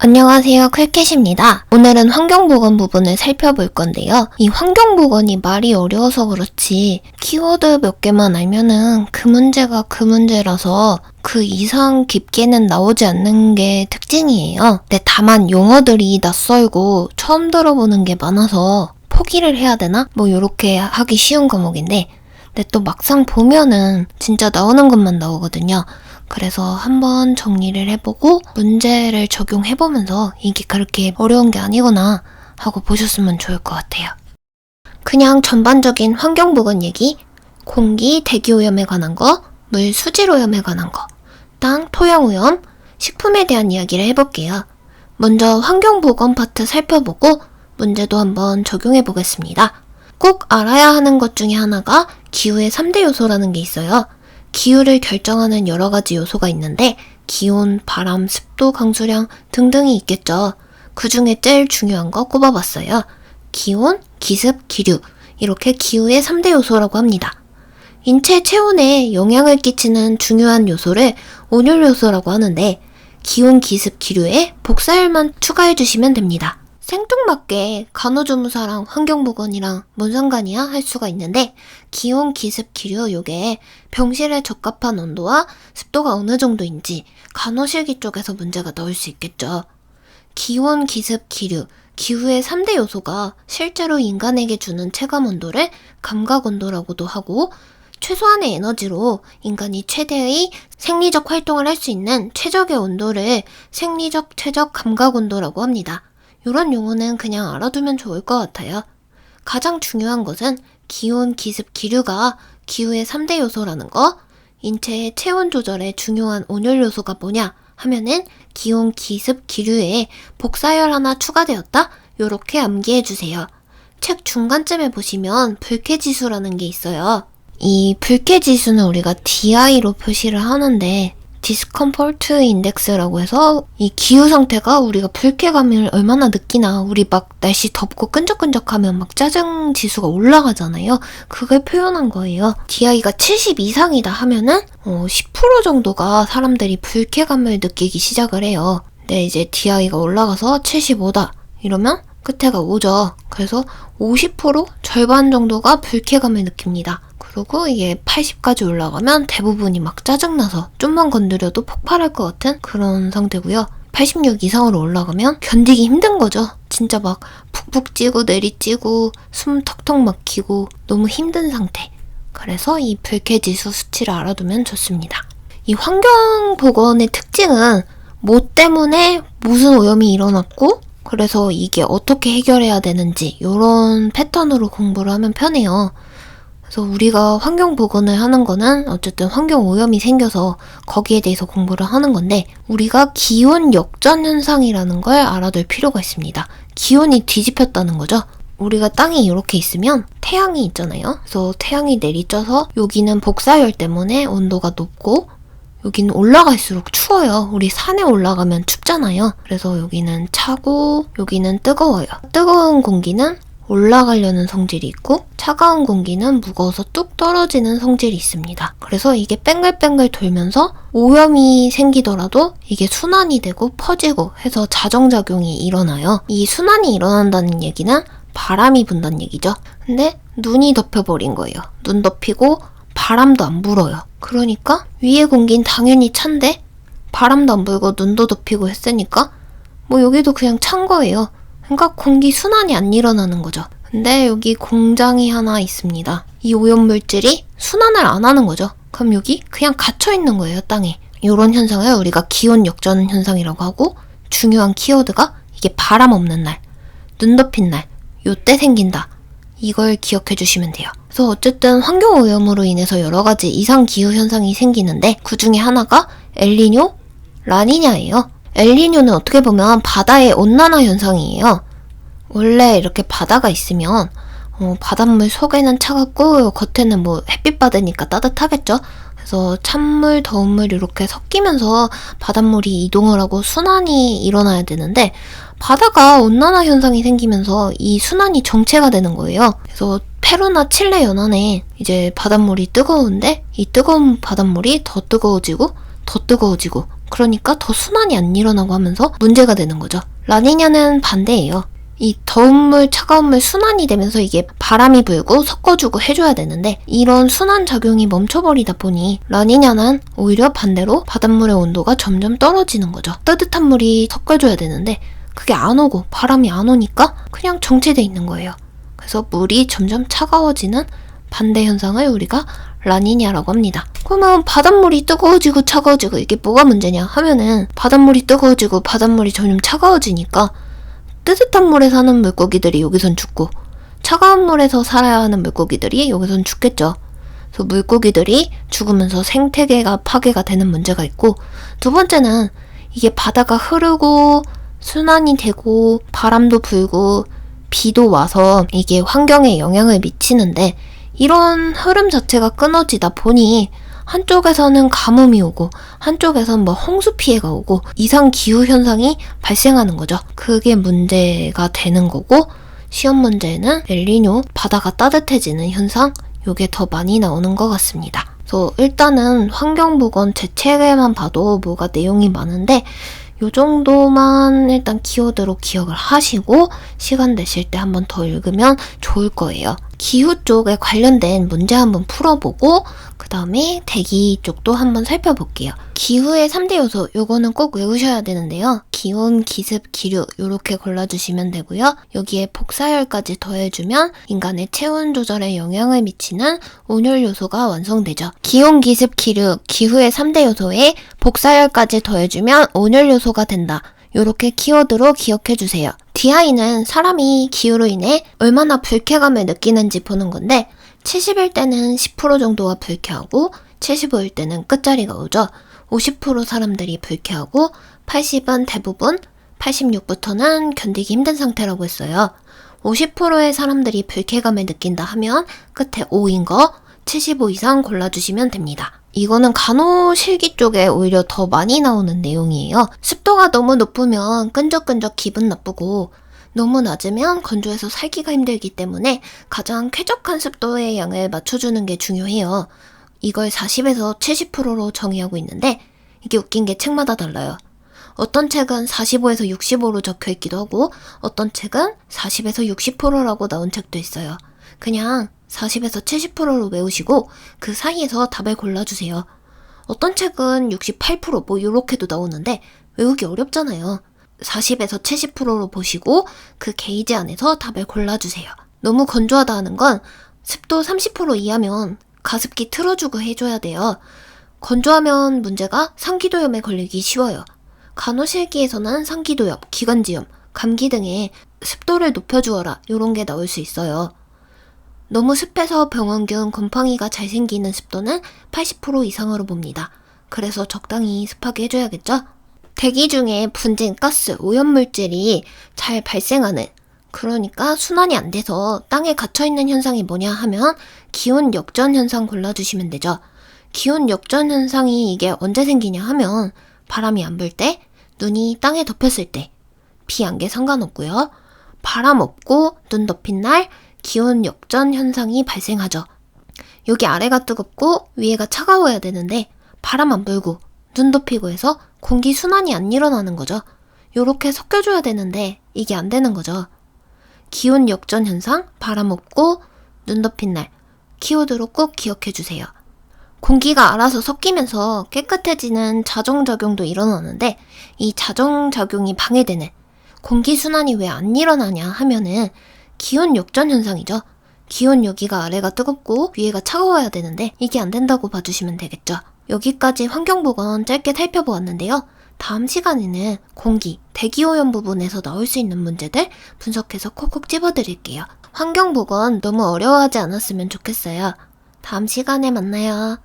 안녕하세요. 클캣입니다. 오늘은 환경보건 부분을 살펴볼 건데요. 이 환경보건이 말이 어려워서 그렇지 키워드 몇 개만 알면은 그 문제가 그 문제라서 그 이상 깊게는 나오지 않는 게 특징이에요. 근데 다만 용어들이 낯설고 처음 들어보는 게 많아서 포기를 해야 되나? 뭐 요렇게 하기 쉬운 과목인데 근데 또 막상 보면은 진짜 나오는 것만 나오거든요. 그래서 한번 정리를 해보고 문제를 적용해보면서 이게 그렇게 어려운 게 아니구나 하고 보셨으면 좋을 것 같아요. 그냥 전반적인 환경보건 얘기, 공기, 대기오염에 관한 거, 물, 수질오염에 관한 거, 땅, 토양오염, 식품에 대한 이야기를 해볼게요. 먼저 환경보건 파트 살펴보고 문제도 한번 적용해 보겠습니다. 꼭 알아야 하는 것 중에 하나가 기후의 3대 요소라는 게 있어요. 기후를 결정하는 여러 가지 요소가 있는데 기온, 바람, 습도, 강수량 등등이 있겠죠. 그 중에 제일 중요한 거 꼽아봤어요. 기온, 기습, 기류. 이렇게 기후의 3대 요소라고 합니다. 인체 체온에 영향을 끼치는 중요한 요소를 온열 요소라고 하는데 기온, 기습, 기류에 복사열만 추가해 주시면 됩니다. 생뚱맞게 간호조무사랑 환경보건이랑 뭔 상관이야 할 수가 있는데 기온, 기습, 기류 요게 병실에 적합한 온도와 습도가 어느 정도인지 간호실기 쪽에서 문제가 나올 수 있겠죠. 기온, 기습, 기류 기후의 3대 요소가 실제로 인간에게 주는 체감 온도를 감각 온도라고도 하고 최소한의 에너지로 인간이 최대의 생리적 활동을 할 수 있는 최적의 온도를 생리적 최적 감각 온도라고 합니다. 이런 용어는 그냥 알아두면 좋을 것 같아요. 가장 중요한 것은 기온, 기습, 기류가 기후의 3대 요소라는 거, 인체의 체온 조절에 중요한 온열 요소가 뭐냐 하면은 기온, 기습, 기류에 복사열 하나 추가되었다? 요렇게 암기해 주세요. 책 중간쯤에 보시면 불쾌 지수라는 게 있어요. 이 불쾌 지수는 우리가 DI로 표시를 하는데 디스컴포트 인덱스라고 해서 이 기후 상태가 우리가 불쾌감을 얼마나 느끼나 우리 막 날씨 덥고 끈적끈적하면 막 짜증 지수가 올라가잖아요. 그걸 표현한 거예요. DI가 70 이상이다 하면은 어, 10% 정도가 사람들이 불쾌감을 느끼기 시작을 해요. 근데 이제 DI가 올라가서 75다 이러면 끝에가 5죠. 그래서 50% 절반 정도가 불쾌감을 느낍니다. 그리고 이게 80까지 올라가면 대부분이 막 짜증나서 좀만 건드려도 폭발할 것 같은 그런 상태고요. 86 이상으로 올라가면 견디기 힘든 거죠. 진짜 막 푹푹 찌고 내리찌고 숨 턱턱 막히고 너무 힘든 상태. 그래서 이 불쾌지수 수치를 알아두면 좋습니다. 이 환경보건의 특징은 뭐 때문에 무슨 오염이 일어났고 그래서 이게 어떻게 해결해야 되는지 이런 패턴으로 공부를 하면 편해요. 그래서 우리가 환경 보건을 하는 거는 어쨌든 환경 오염이 생겨서 거기에 대해서 공부를 하는 건데 우리가 기온 역전 현상이라는 걸 알아둘 필요가 있습니다. 기온이 뒤집혔다는 거죠. 우리가 땅이 이렇게 있으면 태양이 있잖아요. 그래서 태양이 내리쪄서 여기는 복사열 때문에 온도가 높고 여기는 올라갈수록 추워요. 우리 산에 올라가면 춥잖아요. 그래서 여기는 차고 여기는 뜨거워요. 뜨거운 공기는 올라가려는 성질이 있고 차가운 공기는 무거워서 뚝 떨어지는 성질이 있습니다. 그래서 이게 뺑글뺑글 돌면서 오염이 생기더라도 이게 순환이 되고 퍼지고 해서 자정작용이 일어나요. 이 순환이 일어난다는 얘기는 바람이 분다는 얘기죠. 근데 눈이 덮여버린 거예요. 눈 덮이고 바람도 안 불어요. 그러니까 위에 공기는 당연히 찬데 바람도 안 불고 눈도 덮이고 했으니까 뭐 여기도 그냥 찬 거예요. 그러니까 공기 순환이 안 일어나는 거죠. 근데 여기 공장이 하나 있습니다. 이 오염물질이 순환을 안 하는 거죠. 그럼 여기 그냥 갇혀 있는 거예요, 땅에. 이런 현상을 우리가 기온 역전 현상이라고 하고 중요한 키워드가 이게 바람 없는 날, 눈 덮인 날, 요때 생긴다. 이걸 기억해 주시면 돼요. 그래서 어쨌든 환경 오염으로 인해서 여러 가지 이상 기후 현상이 생기는데 그 중에 하나가 엘니뇨, 라니냐예요. 엘니뇨는 어떻게 보면 바다의 온난화 현상이에요. 원래 이렇게 바다가 있으면 어, 바닷물 속에는 차갑고 겉에는 뭐 햇빛 받으니까 따뜻하겠죠. 그래서 찬물, 더운 물 이렇게 섞이면서 바닷물이 이동을 하고 순환이 일어나야 되는데 바다가 온난화 현상이 생기면서 이 순환이 정체가 되는 거예요. 그래서 페루나 칠레 연안에 이제 바닷물이 뜨거운데 이 뜨거운 바닷물이 더 뜨거워지고 더 뜨거워지고 그러니까 더 순환이 안 일어나고 하면서 문제가 되는 거죠. 라니냐는 반대예요. 이 더운 물, 차가운 물 순환이 되면서 이게 바람이 불고 섞어주고 해줘야 되는데 이런 순환 작용이 멈춰버리다 보니 라니냐는 오히려 반대로 바닷물의 온도가 점점 떨어지는 거죠. 따뜻한 물이 섞여줘야 되는데 그게 안 오고 바람이 안 오니까 그냥 정체돼 있는 거예요. 그래서 물이 점점 차가워지는 반대 현상을 우리가 라니냐라고 합니다. 그러면 바닷물이 뜨거워지고 차가워지고 이게 뭐가 문제냐 하면은 바닷물이 뜨거워지고 바닷물이 점점 차가워지니까 뜨뜻한 물에 사는 물고기들이 여기선 죽고 차가운 물에서 살아야 하는 물고기들이 여기선 죽겠죠. 그래서 물고기들이 죽으면서 생태계가 파괴가 되는 문제가 있고 두 번째는 이게 바다가 흐르고 순환이 되고 바람도 불고 비도 와서 이게 환경에 영향을 미치는데 이런 흐름 자체가 끊어지다 보니 한쪽에서는 가뭄이 오고 한쪽에서는 뭐 홍수 피해가 오고 이상 기후 현상이 발생하는 거죠. 그게 문제가 되는 거고 시험 문제는 엘리뇨 바다가 따뜻해지는 현상 요게 더 많이 나오는 것 같습니다. 그래서 일단은 환경보건 제 책에만 봐도 뭐가 내용이 많은데 요 정도만 일단 키워드로 기억을 하시고 시간 되실 때 한번 더 읽으면 좋을 거예요. 기후 쪽에 관련된 문제 한번 풀어보고 그 다음에 대기 쪽도 한번 살펴볼게요. 기후의 3대 요소 요거는 꼭 외우셔야 되는데요. 기온, 기습, 기류 요렇게 골라주시면 되고요. 여기에 복사열까지 더해주면 인간의 체온 조절에 영향을 미치는 온열 요소가 완성되죠. 기온, 기습, 기류, 기후의 3대 요소에 복사열까지 더해주면 온열 요소가 된다. 요렇게 키워드로 기억해 주세요. DI는 사람이 기후로 인해 얼마나 불쾌감을 느끼는지 보는 건데 70일 때는 10% 정도가 불쾌하고 75일 때는 끝자리가 오죠. 50% 사람들이 불쾌하고 80은 대부분 86부터는 견디기 힘든 상태라고 했어요. 50%의 사람들이 불쾌감을 느낀다 하면 끝에 5인 거 75 이상 골라주시면 됩니다. 이거는 간호실기 쪽에 오히려 더 많이 나오는 내용이에요. 습도가 너무 높으면 끈적끈적 기분 나쁘고 너무 낮으면 건조해서 살기가 힘들기 때문에 가장 쾌적한 습도의 양을 맞춰주는 게 중요해요. 이걸 40에서 70%로 정의하고 있는데 이게 웃긴 게 책마다 달라요. 어떤 책은 45에서 65로 적혀 있기도 하고 어떤 책은 40에서 60%라고 나온 책도 있어요. 그냥 40에서 70%로 외우시고 그 사이에서 답을 골라주세요. 어떤 책은 68%뭐 요렇게도 나오는데 외우기 어렵잖아요. 40에서 70%로 보시고 그 게이지 안에서 답을 골라주세요. 너무 건조하다 하는 건 습도 30% 이하면 가습기 틀어주고 해줘야 돼요. 건조하면 문제가 상기도염에 걸리기 쉬워요. 간호실기에서는 상기도염, 기관지염, 감기 등의 습도를 높여주어라 이런 게 나올 수 있어요. 너무 습해서 병원균, 곰팡이가 잘 생기는 습도는 80% 이상으로 봅니다. 그래서 적당히 습하게 해줘야겠죠? 대기 중에 분진, 가스, 오염물질이 잘 발생하는 그러니까 순환이 안 돼서 땅에 갇혀있는 현상이 뭐냐 하면 기온 역전 현상 골라주시면 되죠. 기온 역전 현상이 이게 언제 생기냐 하면 바람이 안 불 때, 눈이 땅에 덮였을 때, 비안게 상관없고요. 바람 없고 눈 덮인 날 기온 역전 현상이 발생하죠. 여기 아래가 뜨겁고 위에가 차가워야 되는데 바람 안 불고 눈 덮이고 해서 공기 순환이 안 일어나는 거죠. 요렇게 섞여줘야 되는데 이게 안 되는 거죠. 기온 역전 현상, 바람 없고 눈 덮인 날 키워드로 꼭 기억해 주세요. 공기가 알아서 섞이면서 깨끗해지는 자정작용도 일어나는데 이 자정작용이 방해되는 공기 순환이 왜 안 일어나냐 하면은 기온 역전 현상이죠. 기온 여기가 아래가 뜨겁고 위에가 차가워야 되는데 이게 안 된다고 봐주시면 되겠죠. 여기까지 환경보건 짧게 살펴보았는데요. 다음 시간에는 공기, 대기오염 부분에서 나올 수 있는 문제들 분석해서 콕콕 집어드릴게요. 환경보건 너무 어려워하지 않았으면 좋겠어요. 다음 시간에 만나요.